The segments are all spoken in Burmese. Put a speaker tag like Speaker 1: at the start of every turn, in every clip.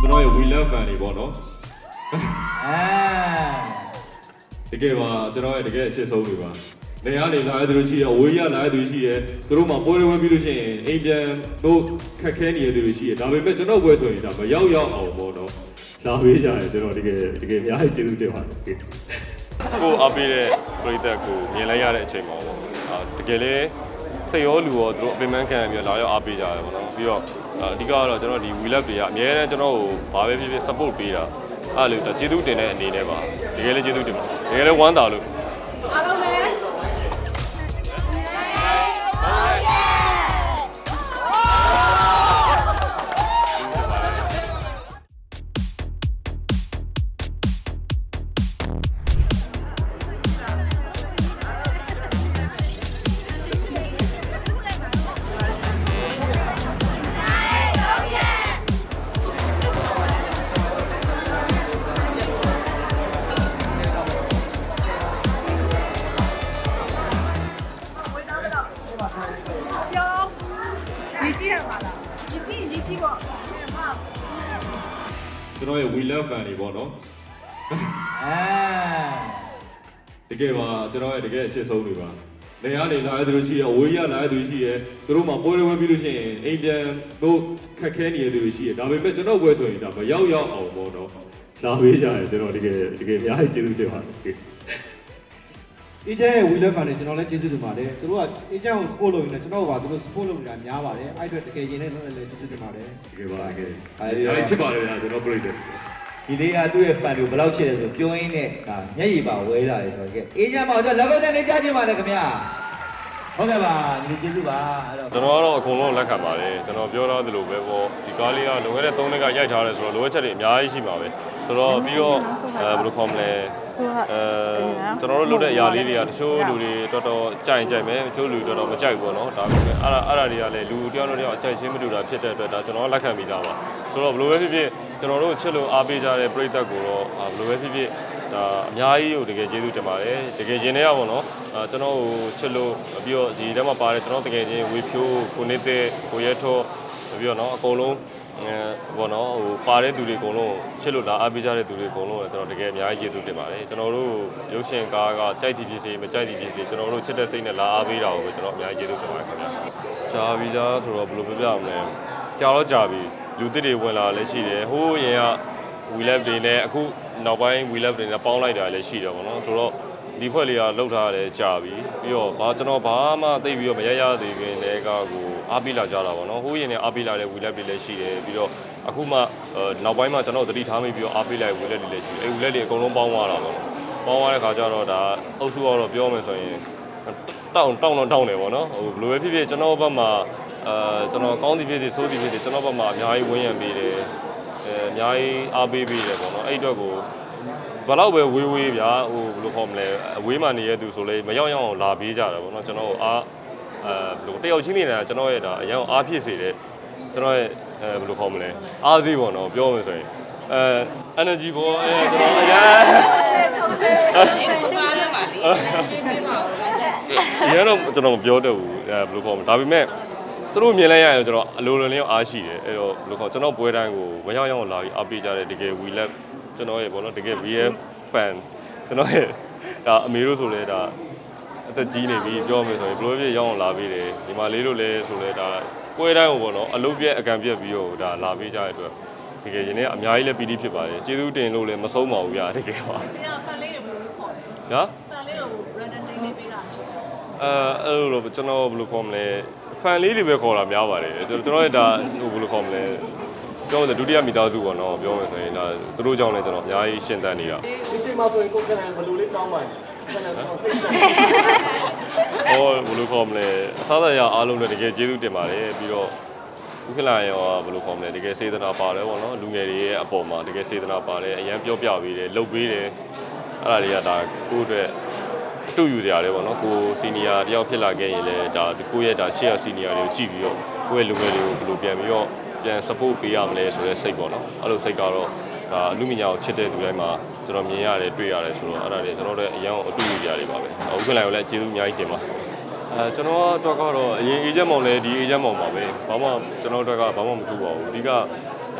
Speaker 1: ကျွန်တော်ရဲ့ we love fan တွေပေါ့နော်
Speaker 2: အာ
Speaker 1: တကယ်ပါကျွန်တော်ရဲ့တကယ်အချစ်ဆုံးတွေပါနေရာနေလာရသူတို့ရှိရအဝေးရလာရသူရှိရသူတို့မှပွဲဝင်ပြီးလို့ရှိရင်အိမ်ပြန်တို့ခက်ခဲနေရသူတွေရှိရဒါပေမဲ့ကျွန်တော်ပွဲဆိုရင်ဒါမရောက်ရောက်အောင်ပေါ့နော်လာပေးကြတယ်ကျွန်တော်တကယ်တကယ်အများကြီးကျေးဇူးတင်ပါတယ်
Speaker 3: ကိုအားပေးတဲ့ပရိသတ်ကိုမြင်လိုက်ရတဲ့အချိန်မှာပေါ့အာတကယ်လေစိတ်ရောလူရောသူတို့အပင်ပန်းခံပြီးတော့လာရောက်အားပေးကြတယ်ပေါ့နော်ပြီးတော့ အာအဓိကကတော့ကျွန်တော်ဒီ we love တွေကအများနဲ့ကျွန်တော်ကိုဘာပဲဖြစ်ဖြစ် support ပေးတာအဲ့လိုကျေးဇူးတင်တဲ့အနေနဲ့ပါတကယ်လည်းကျေးဇူးတင်ပါတကယ်လည်းဝမ်းသာလို့
Speaker 4: ကျွ
Speaker 1: န်တော်ရဲ့ we love fan တွေပေါ့နော်
Speaker 2: အာ
Speaker 1: တကယ်ပါကျွန်တော်ရဲ့တကယ်အချစ်ဆုံးတွေပါနေရာနေလာရသူတို့ရှိရအဝေးရလာရသူရှိရသူတို့မှပွဲဝင်ပြီးလို့ရှိရင်အိမ်ပြန်တို့ခက်ခဲနေရသူတွေရှိရဒါပေမဲ့ကျွန်တော်ပွဲဆိုရင်ဒါမရောက်ရောက်အောင်ပေါ့နော်လာပေးကြတယ်ကျွန်တော်တကယ်တကယ်အများကြီးကျေးဇူးတင်ပါတယ်
Speaker 5: အေဂျင့်ရဲ့ wheel fan တွေကျွန်တော်လည်းကျေးဇူးတင်ပါတယ်သူတို့ကအေဂျင့်ကို support လုပ်ရင်လည်းကျွန်တော်ကပါသူတို့ support လုပ်နေတာများပါတယ်အဲ့အတွက်တကယ်ရင်နဲ့လည်းကျေးဇူးတင်ပါတယ်
Speaker 1: တကယ်ပါတကယ်အဲဒီချစ်ပါတယ်ဗျာကျွန်တော်ပြိတ္တယ်
Speaker 2: ဒီလေးကသူ့ရဲ့ fan တွေကိုဘယ်လောက်ချစ်လဲဆိုပြောရင်းနဲ့ဒါမျက်ရည်ပါဝဲလာတယ်ဆိုတော့ကဲအေးချမ်းပါတော့ level 10နဲ့ကြားချင်ပါတယ်ခင်ဗျာဟုတ်ကဲ့ပါဒီကျေးဇူးပါအဲ့တော့
Speaker 3: ကျွန်တော်ကတော့အကုန်လုံးလက်ခံပါတယ်ကျွန်တော်ပြောတော့သလိုပဲပေါ့ဒီကားလေးကလွန်ခဲ့တဲ့3နှစ်ကရိုက်ထားတယ်ဆိုတော့လိုအပ်ချက်တွေအများကြီးရှိမှာပဲ ဆိုတော့ပြီးတော့အဲဘယ်လိုခေါ်မလဲသူကအဲကျွန်တော်တို့လုပ်တဲ့အရာလေးတွေကတချို့လူတွေတော်တော်ကြိုင်ကြိုင်ပဲတချို့လူတော်တော်မကြိုက်ဘူးပေါ့နော်ဒါပေမဲ့အဲ့ဒါအဲ့ဒါတွေကလည်းလူတယောက်နဲ့တယောက်အကြိုက်ချင်းမတူတာဖြစ်တဲ့အတွက်ဒါကျွန်တော်လက်ခံမိတာပါဆိုတော့ဘယ်လိုပဲဖြစ်ဖြစ်ကျွန်တော်တို့ချစ်လို့အားပေးကြတဲ့ပရိသတ်ကိုတော့ဘယ်လိုပဲဖြစ်ဖြစ်ဒါအများကြီးကိုတကယ်ကျေးဇူးတင်ပါတယ်တကယ်ရှင်နေရပါတော့အဲကျွန်တော်ကိုချစ်လို့ပြီးတော့ဒီထဲမှာပါတယ်ကျွန်တော်တကယ်ချင်းဝေဖြိုးကိုနေတဲ့ကိုရဲထောပြီးတော့နော်အကုန်လုံး အဲဘောနော်ဟိုပါတဲ့သူတွေအကုန်လုံးချစ်လို့လာအားပေးကြတဲ့သူတွေအကုန်လုံးလည်းကျွန်တော်တကယ်အများကြီးကျေးဇူးတင်ပါတယ်ကျွန်တော်တို့ရုပ်ရှင်ကားကကြိုက်တီဖြစ်စေမကြိုက်တီဖြစ်စေကျွန်တော်တို့ချစ်တဲ့စိတ်နဲ့လာအားပေးတာကိုပဲကျွန်တော်အများကြီးကျေးဇူးတင်ပါတယ်ခင်ဗျာကြာပြီသားဆိုတော့ဘယ်လိုပြောပြမလဲကြာတော့ကြာပြီလူသစ်တွေဝင်လာလည်းရှိတယ်ဟိုးရင်က we love တွေနဲ့အခုနောက်ပိုင်း we love တွေနဲ့ပေါင်းလိုက်တာလည်းရှိတယ်ပေါ့နော်ဆိုတော့ ဒီဖွဲ့လေးကလှုပ်ထားတယ်ကြာပြီပြီးတော့ဘာကျွန်တော်ဘာမှသိပြီးတော့မရရသေးခင်တည်းကကိုအားပေးလာကြတာပေါ့နော်ဟိုးရင်နဲ့အားပေးလာတဲ့ we love တွေလည်းရှိတယ်ပြီးတော့အခုမှနောက်ပိုင်းမှာကျွန်တော်သတိထားမိပြီးတော့အားပေးလိုက် we love တွေလည်းရှိတယ်အဲ we love တွေအကုန်လုံးပေါင်းသွားတာပေါ့နော်ပေါင်းသွားတဲ့ခါကျတော့ဒါအုပ်စုကတော့ပြောမယ်ဆိုရင်တောင်းတောင်းတော့တောင်းတယ်ပေါ့နော်ဟိုဘယ်လိုပဲဖြစ်ဖြစ်ကျွန်တော်ဘက်မှာအဲကျွန်တော်ကောင်းသည်ဖြစ်ဖြစ်ဆိုးသည်ဖြစ်ဖြစ်ကျွန်တော်ဘက်မှာအများကြီးဝန်းရံပေးတယ်အဲအများကြီးအားပေးပေးတယ်ပေါ့နော်အဲ့အတွက်ကို ဘယ်တော့ပဲဝေးဝေးဗျာဟိုဘယ်လိုခေါ်မလဲအဝေးမှနေရသူဆိုလေမရောက်ရောက်အောင်လာပေးကြတယ်ပေါ့နော်ကျွန်တော်အားအဲဘယ်လိုတယောက်ချင်းနေတာကျွန်တော်ရဲ့ဒါအရင်အားဖြစ်စေတယ်ကျွန်တော်ရဲ့အဲဘယ်လိုခေါ်မလဲအားစီးပေါ့နော်ပြောမယ်ဆိုရင်အဲ energy ပေါ့အဲကျွန်တော်အရင်အရင်တော့ကျွန်တော်မပြောတတ်ဘူးအဲဘယ်လိုခေါ်မလဲဒါပေမဲ့သူတို့မြင်လိုက်ရရင်ကျွန်တော်အလိုလိုလေးအားရှိတယ်အဲ့တော့ဘယ်လိုခေါ်ကျွန်တော်ပွဲတိုင်းကိုမရောက်ရောက်လာပြီးအားပေးကြတဲ့တကယ် we love ကျွန်တော်ရဲ့ပေါ့နော်တကယ် VF fan ကျွန်တော်ရဲ့ဒါအမေတို့ဆိုလဲဒါအသက်ကြီးနေပြီပြောမယ်ဆိုရင်ဘယ်လိုဖြစ်ရောက်အောင်လာပေးတယ်ဒီမှာလေးတို့လဲဆိုလဲဒါပွဲတိုင်းကိုပေါ့နော်အလုပ်ပြက်အကံပြက်ပြီးတော့ဒါလာပေးကြတဲ့အတွက်တကယ်ရင်ထဲအများကြီးလည်းပီတိဖြစ်ပါတယ်ကျေးဇူးတင်လို့လည်းမဆုံးပါဘူးဗျာတကယ်ပါ
Speaker 4: ဆရာဖန်လေးတွေဘယ်လိုခေါ်လဲ
Speaker 3: နော်
Speaker 4: ဖန်လေးတွေကို random လေးလေးပေးတာရှိတယ်
Speaker 3: အဲအဲ့လိုလိုကျွန်တော်ဘယ်လိုခေါ်မလဲ fan လေးတွေပဲခေါ်တာများပါတယ်ကျွန်တော်တို့ရဲ့ဒါဟိုဘယ်လိုခေါ်မလဲ ပြောမယ်ဆိုဒုတိယမိသားစုပေါ့နော်ပြောမယ်ဆိုရင်ဒါသူတို့ကြောင့်လည်းကျွန်တော်အများကြီးရှင်းတတ်နေတာ
Speaker 5: ဒီချိန်မှာဆိုရင်ကိုယ်ကလည်းဘယ်လိုလေးတောင်းပါလဲကျွန်တော်တော့ဖိတ်တယ်
Speaker 3: ဟောဘယ်လိုခေါ်မလဲအစားအစာရအားလုံးလည်းတကယ်ကျေးဇူးတင်ပါတယ်ပြီးတော့ဥက္ကလာရောဘယ်လိုခေါ်မလဲတကယ်စေတနာပါတယ်ပေါ့နော်လူငယ်တွေရဲ့အပေါ်မှာတကယ်စေတနာပါတယ်အရန်ပြောပြပေးတယ်လှုပ်ပေးတယ်အဲ့ဒါတွေကဒါကိုယ့်အတွက်တူယူကြရတယ်ပေါ့နော်ကိုစီနီယာတယောက်ဖြစ်လာခဲ့ရင်လည်းဒါကိုယ့်ရဲ့ဒါချစ်ရစီနီယာတွေကိုကြည့်ပြီးတော့ကိုယ့်ရဲ့လူငယ်တွေကိုဘယ်လိုပြန်ပြီးတော့ ပြန် support ပေးရမလဲဆိုတဲ့စိတ်ပေါ့နော်အဲ့လိုစိတ်ကတော့ဒါအလူမီနီယာကိုချစ်တဲ့သူတိုင်းမှာကျွန်တော်မြင်ရတယ်တွေ့ရတယ်ဆိုတော့အဲ့ဒါတွေကျွန်တော်တို့အရန်အတူယူကြရတယ်ပါပဲဥက္ကလာရောလည်းကျေးဇူးအများကြီးတင်ပါအဲကျွန်တော်အတွက်ကတော့အရင်အေဂျင့်မောင်လည်းဒီအေဂျင့်မောင်ပါပဲဘာမှကျွန်တော်အတွက်ကဘာမှမထူပါဘူးအဓိက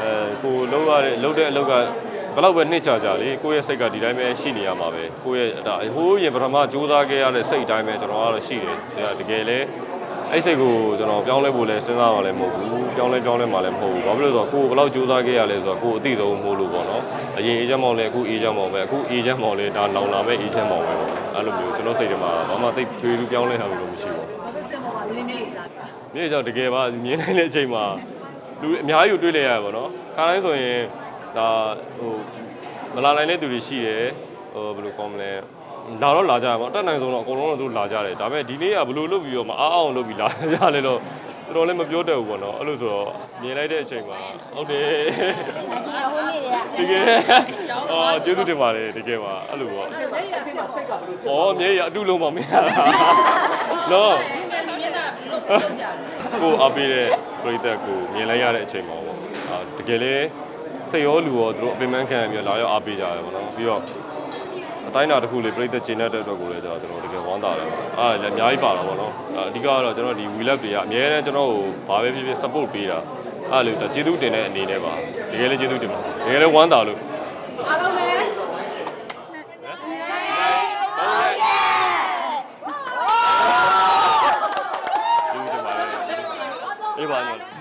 Speaker 3: အဲကိုလုံးရတဲ့လုံးတဲ့အလုပ်ကဘယ်တော့ပဲနှိမ့်ချကြလေကိုယ့်ရဲ့စိတ်ကဒီတိုင်းပဲရှိနေရမှာပဲကိုယ့်ရဲ့ဒါဟိုးရင်ပထမစူးစမ်းခဲ့ရတဲ့စိတ်တိုင်းပဲကျွန်တော်ကတော့ရှိတယ်ဒါတကယ်လဲ အဲ့စိတ်ကိုကျွန်တော်ပြောင်းလဲဖို့လဲစဉ်းစားမှလည်းမဟုတ်ဘူးပြောင်းလဲပြောင်းလဲမှလည်းမဟုတ်ဘူးဘာဖြစ်လို့လဲဆိုတော့ကိုယ်ဘယ်လောက်စူးစမ်းခဲ့ရလဲဆိုတော့ကိုယ်အသိဆုံးမို့လို့ပေါ့နော်အရင်အေဂျင့်မောင်လဲအခုအေဂျင့်မောင်ပဲအခုအေဂျင့်မောင်လဲဒါလောင်လာမဲ့အေဂျင့်မောင်ပဲပေါ့အဲ့လိုမျိုးကျွန်တော်စိတ်ထဲမှာဘာမှသိထွေးထူးပြောင်းလဲတာမျိုးမရှိဘူး
Speaker 4: ဘာဖြစ်စင်မောကလင်းလေးကြာ
Speaker 3: မြေကြောင့်တကယ်ပါမြင်နိုင်တဲ့အချိန်မှာလူအများကြီးကိုတွေ့လဲရတယ်ပေါ့နော်ခါတိုင်းဆိုရင်ဒါဟိုမလာနိုင်တဲ့သူတွေရှိတယ်ဟိုဘယ်လိုကောမလဲ လာတော့လာကြရပါတော့တက်နိုင်ဆုံးတော့အကုန်လုံးတော့သူလာကြတယ်ဒါပေမဲ့ဒီနေ့ကဘယ်လိုလုပ်ပြီးတော့မအားအောင်လုပ်ပြီးလာကြလဲတော့ကျွန်တော်လည်းမပြောတတ်ဘူးပေါ့နော်အဲ့လိုဆိုတော့မြင်လိုက်တဲ့အချိန်မှာဟုတ်တယ်
Speaker 6: ဟိုနေ့တည်းက
Speaker 3: တကယ်အော်ကျေးဇူးတင်ပါတယ်တကယ်ပါအဲ့လိုပေါ့ဩမြေရအတူလုံးပါမရတာနော်ကိုအပေးတဲ့ပရိသတ်ကိုမြင်လိုက်ရတဲ့အချိန်မှာပေါ့အာတကယ်လေစိတ်ရောလူရောသူတို့အပင်ပန်းခံရပြီးတော့လာရောက်အားပေးကြတယ်ပေါ့နော်ပြီးတော့အ တိုင်းအတာတစ်ခုလေးပရိသတ်ကျင်းတဲ့အတွက်ကိုလည်းကျွန်တော်တကယ်ဝမ်းသာတယ်ပေါ့အားလည်းအများကြီးပါတာပေါ့နော်အာအဓိကတော့ကျွန်တော်ဒီ wheel up တွေကအများနဲ့ကျွန်တော်ကိုဘာပဲဖြစ်ဖြစ် support ပေးတာအားလို့ကျေးဇူးတင်တဲ့အနေနဲ့ပါတကယ်လည်းကျေးဇူးတင်ပါတကယ်လည်းဝမ်းသာလို့
Speaker 4: အားလုံးလည်း
Speaker 3: ကျေးဇူးတင်ပါတယ်အေးပါည